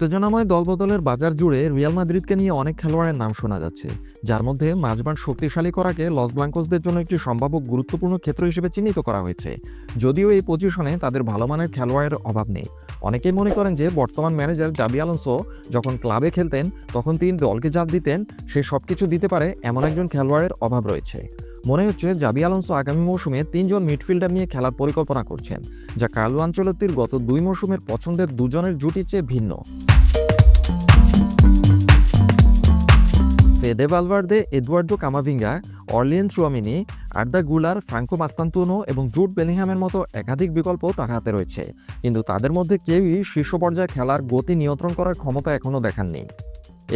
উত্তেজনাময় দলবদলের বাজার জুড়ে রিয়াল মাদ্রিদকে নিয়ে অনেক খেলোয়াড়ের নাম শোনা যাচ্ছে। যার মধ্যে মাঝমাঠ শক্তিশালী করাকে লস ব্লাঙ্কোসদের জন্য একটি সম্ভাব্য গুরুত্বপূর্ণ ক্ষেত্র হিসেবে চিহ্নিত করা হয়েছে। যদিও এই পজিশনে তাদের ভালো মানের খেলোয়াড়ের অভাব নেই। অনেকেই মনে করেন যে বর্তমান ম্যানেজার জাবি আলোনসো যখন ক্লাবে খেলতেন, তখন তিনি দলকে যা দিতেন, সে সব কিছু দিতে পারে এমন একজন খেলোয়াড়ের অভাব রয়েছে। মনে হচ্ছে জাবি আলোনসো আগামী মৌসুমে তিনজন মিডফিল্ডার নিয়ে খেলার পরিকল্পনা করছেন, যা কার্লো আঞ্চলত্তির গত দুই মৌসুমের পছন্দের দুজনের জুটির চেয়ে ভিন্ন। Fede Valverde Eduardo Camavinga, Aurelien Tchouameni, Arda Guler, Franco Mastantuono এবং জুট বেলিংহামের মতো একাধিক বিকল্প তার হাতে রয়েছে। কিন্তু তাদের মধ্যে কেউই শীর্ষ পর্যায়ে খেলার গতি নিয়ন্ত্রণ করার ক্ষমতা এখনও দেখাননি।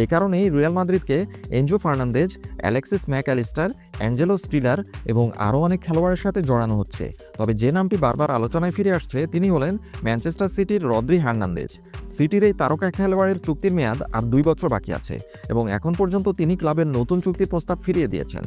এ কারণেই Real মাদ্রিদকে Enzo Fernandez Alexis Mac Allister, Angelo Stiller এবং আরও অনেক খেলোয়াড়ের সাথে জড়ানো হচ্ছে। তবে যে নামটি বারবার আলোচনায় ফিরে আসছে, তিনি হলেন ম্যানচেস্টার সিটির রদ্রি হার্নান্দেজ। সিটির এই তারকা খেলোয়াড়ের চুক্তির মেয়াদ আর দুই বছর বাকি আছে এবং এখন পর্যন্ত তিনি ক্লাবের নতুন চুক্তির প্রস্তাব ফিরিয়ে দিয়েছেন।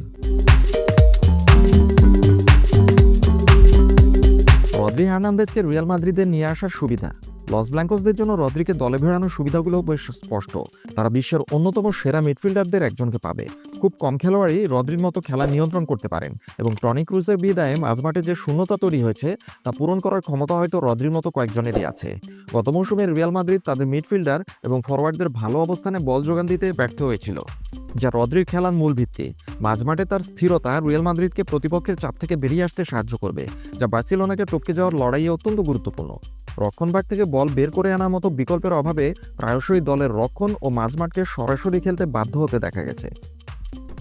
রদ্রি হার্নান্দেজকে রিয়াল মাদ্রিদে নিয়ে আসার সুবিধা। লস ব্ল্যাঙ্কসদের জন্য রদ্রিকে দলে ভেড়ানোর সুবিধাগুলো বেশ স্পষ্ট। তারা বিশ্বের অন্যতম সেরা মিডফিল্ডারদের একজনকে পাবে। খুব কম খেলোয়াড়ই রদ্রির মতো খেলা নিয়ন্ত্রণ করতে পারেন। এবং টনি ক্রুজের বিদায়ে মাঝমাঠে যে শূন্যতা তৈরি হয়েছে, তা পূরণ করার ক্ষমতা হয়তো রদ্রির মতো কয়েকজনেরই আছে। গত মৌসুমে রিয়াল মাদ্রিদ তাদের মিডফিল্ডার এবং ফরওয়ার্ডদের ভালো অবস্থানে বল যোগান দিতে ব্যর্থ হয়েছিল, যা রদ্রির খেলার মূল ভিত্তি। মাঝমাঠে তার স্থিরতা রিয়াল মাদ্রিদকে প্রতিপক্ষের চাপ থেকে বেরিয়ে আসতে সাহায্য করবে, যা বার্সেলোনাকে টপকে যাওয়ার লড়াইয়ে অত্যন্ত গুরুত্বপূর্ণ। রক্ষণভাগ থেকে বল বের করে আনার মতো বিকল্পের অভাবে প্রায়শই দলের রক্ষণ ও মাঝমাঠকে সরাসরি খেলতে বাধ্য হতে দেখা গেছে।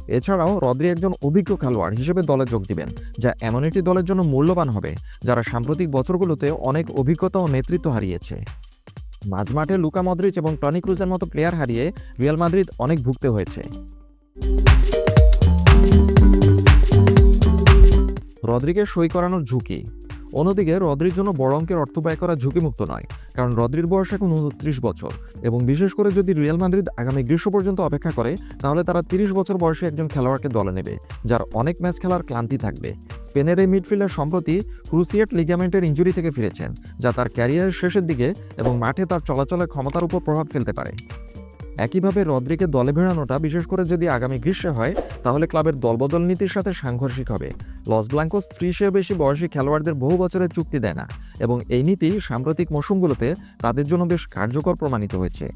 এছাড়াও রদ্রি একজন অভিজ্ঞ খেলোয়াড় হিসেবে দলে যোগ দিবেন, যা এমন একটি দলের জন্য মূল্যবান হবে, যারা সাম্প্রতিক বছরগুলোতে অনেক অভিজ্ঞতা ও নেতৃত্ব হারিয়েছে। মাঝমাঠে লুকা মদ্রিচ এবং টনি ক্রুজের মতো প্লেয়ার হারিয়ে রিয়াল মাদ্রিদ অনেক ভুগতে হয়েছে। রদ্রিকে সই করানোর ঝুঁকি অন্যদিকে, রদ্রির জন্য বড় অঙ্কের অর্থ ব্যয় করা ঝুঁকিমুক্ত নয়, কারণ রদ্রির বয়স এখন উনত্রিশ বছর এবং বিশেষ করে যদি রিয়াল মাদ্রিদ আগামী গ্রীষ্ম পর্যন্ত অপেক্ষা করে, তাহলে তারা তিরিশ বছর বয়সে একজন খেলোয়াড়কে দলে নেবে, যার অনেক ম্যাচ খেলার ক্লান্তি থাকবে। স্পেনের এই মিডফিল্ডার সম্প্রতি ক্রুসিয়েট লিগামেন্টের ইঞ্জুরি থেকে ফিরেছেন, যা তার ক্যারিয়ারের শেষের দিকে এবং মাঠে তার চলাচলের ক্ষমতার উপর প্রভাব ফেলতে পারে। একইভাবে রদ্রিকে দলে ভেড়ানোটা, বিশেষ করে যদি আগামী গ্রীষ্মে হয়, তাহলে ক্লাবের দলবদল নীতির সাথে সাংঘর্ষিক হবে। লস ব্লাঙ্কোস ত্রিশের বেশি বয়সী খেলোয়াড়দের বহু বছরের চুক্তি দেয় না, এবং এই নীতি সাম্প্রতিক মৌসুমগুলোতে তাদের জন্য বেশ কার্যকর প্রমাণিত হয়েছে।